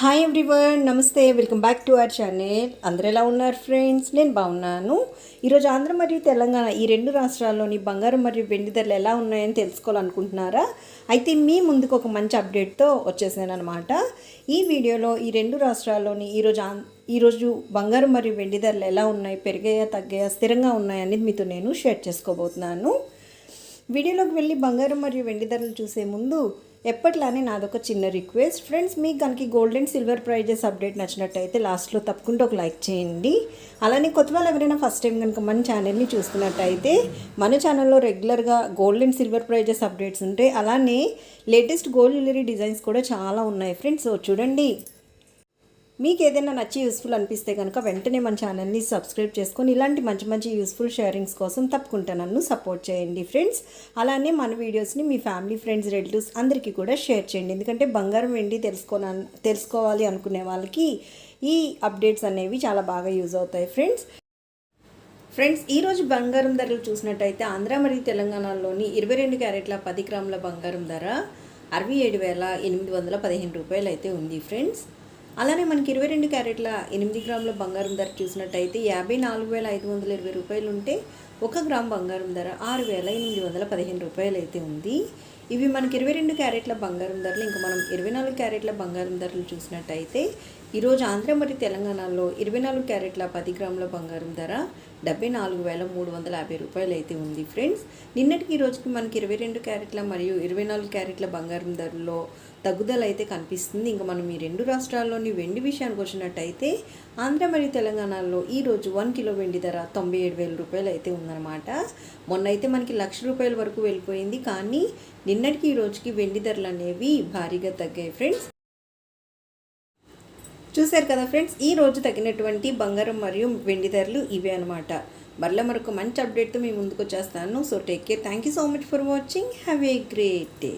Hi everyone నమస్తే. Welcome back to our channel అందరు ఎలా ఉన్నారు ఫ్రెండ్స్ నేను బాగున్నాను. ఈరోజు ఆంధ్ర మరియు తెలంగాణ ఈ రెండు రాష్ట్రాల్లోని బంగారం మరియు వెండి ధరలు ఎలా ఉన్నాయని తెలుసుకోవాలనుకుంటున్నారా? అయితే మీ ముందుకు ఒక మంచి అప్డేట్తో వచ్చేసాను అనమాట ఈ వీడియోలో ఈ రెండు రాష్ట్రాల్లోని ఈరోజు ఆం ఈరోజు బంగారం మరియు వెండి ధరలు ఎలా ఉన్నాయి పెరిగాయా తగ్గాయా స్థిరంగా ఉన్నాయనేది మీతో నేను షేర్ చేసుకోబోతున్నాను. వీడియోలోకి వెళ్ళి బంగారం మరియు వెండి ధరలు చూసే ముందు ఎప్పట్లానే నాదొక చిన్న రిక్వెస్ట్. ఫ్రెండ్స్ మీకు కనుక gold and silver prizes update నచ్చినట్టయితే లాస్ట్లో తప్పకుండా ఒక లైక్ చేయండి. అలానే కొత్త వాళ్ళు ఎవరైనా ఫస్ట్ టైం కనుక మన ఛానల్ని చూస్తున్నట్టయితే మన ఛానల్లో రెగ్యులర్గా gold and silver prizes updates ఉంటాయి. అలానే లేటెస్ట్ గోల్డ్ జ్యువెలరీ డిజైన్స్ కూడా చాలా ఉన్నాయి. ఫ్రెండ్స్ సో చూడండి. మీకు ఏదైనా నచ్చి యూస్ఫుల్ అనిపిస్తే కనుక వెంటనే మన ఛానల్ని సబ్స్క్రైబ్ చేసుకొని ఇలాంటి మంచి మంచి యూస్ఫుల్ షేరింగ్స్ కోసం తప్పకుండా నన్ను సపోర్ట్ చేయండి ఫ్రెండ్స్ అలానే మన వీడియోస్ని మీ ఫ్యామిలీ ఫ్రెండ్స్ రిలేటివ్స్ అందరికీ కూడా షేర్ చేయండి. ఎందుకంటే బంగారం వెండి తెలుసుకో తెలుసుకోవాలి అనుకునే వాళ్ళకి ఈ అప్డేట్స్ అనేవి చాలా బాగా యూజ్ అవుతాయి ఫ్రెండ్స్ ఫ్రెండ్స్ ఈరోజు బంగారం ధరలు చూసినట్టయితే ఆంధ్ర మరియు తెలంగాణలోని ఇరవై రెండు క్యారెట్ల పది గ్రాముల బంగారం ధర అరవై ఏడు వేల ఎనిమిది వందల పదిహేను రూపాయలు అయితే ఉంది ఫ్రెండ్స్ అలానే మనకి ఇరవై రెండు క్యారెట్ల ఎనిమిది గ్రాముల బంగారం ధర చూసినట్టయితే యాభై నాలుగు వేల ఐదు వందల ఇరవై రూపాయలు ఉంటే ఒక గ్రామ్ బంగారం ధర ఆరు వేల ఎనిమిది వందల పదిహేను రూపాయలు అయితే ఉంది. ఇవి మనకి ఇరవై రెండు క్యారెట్ల బంగారం ధరలు ఇంకా మనం ఇరవై నాలుగు క్యారెట్ల బంగారం ధరలు చూసినట్టయితే ఈరోజు ఆంధ్ర మరియు తెలంగాణలో ఇరవై నాలుగు క్యారెట్ల పది గ్రాముల బంగారం ధర డెబ్బై నాలుగు వేల మూడు వందల యాభై రూపాయలు అయితే ఉంది ఫ్రెండ్స్. నిన్నటికి ఈ రోజుకి మనకి ఇరవై రెండు క్యారెట్ల మరియు ఇరవై నాలుగు క్యారెట్ల బంగారం ధరలో తగ్గుదల అయితే కనిపిస్తుంది. ఇంకా మనం ఈ రెండు రాష్ట్రాల్లోని వెండి విషయానికి వచ్చినట్టయితే ఆంధ్ర మరియు తెలంగాణలో ఈరోజు వన్ కిలో వెండి ధర తొంభై ఏడు వేల రూపాయలు అయితే ఉంది మొన్న అయితే మనకి లక్ష రూపాయల వరకు వెళ్ళిపోయింది. కానీ నిన్నటికి ఈ రోజుకి వెండి ధరలు అనేవి భారీగా తగ్గాయి ఫ్రెండ్స్. చూశారు కదా ఫ్రెండ్స్ ఈ రోజు తగినటువంటి బంగారం మరియు వెండి ధరలు ఇవే అనమాట మరలా మరొక మంచి అప్డేట్తో మీ ముందుకు వచ్చేస్తాను. So take care thank you so much for watching have a great day